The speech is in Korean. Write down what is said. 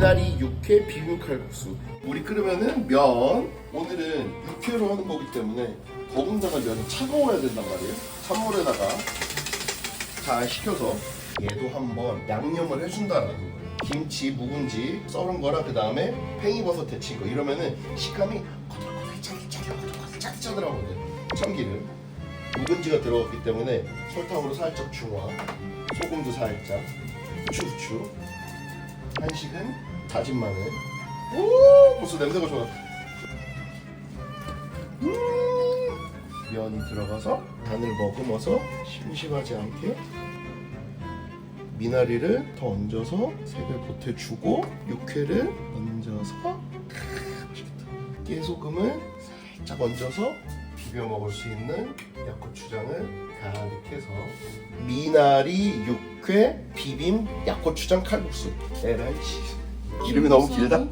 미나리 육회 비빔 칼국수. 물이 끓으면은 면. 오늘은 육회로 하는 거기 때문에 더군다나 면이 차가워야 된단 말이에요. 찬물에다가 잘 식혀서 얘도 한번 양념을 해준다라는 거예요. 김치, 묵은지 썰은 거랑 그 다음에 팽이버섯 데친 거 이러면은 식감이 짜릿짜릿하거든. 참기름, 묵은지가 들어갔기 때문에 설탕으로 살짝 중화, 소금도 살짝, 후추 후추. 한식은 다진 마늘. 오 벌써 냄새가 좋아. 음, 면이 들어가서 간을 머금어서 심심하지 않게 미나리를 더 얹어서 색을 보태주고 육회를 얹어서 크, 맛있겠다. 깨소금을 살짝 얹어서 비벼 먹을 수 있는 약고추장을 가득 해서 미나리 육회 비빔 약고추장 칼국수 LIC 이름이 너무 길다?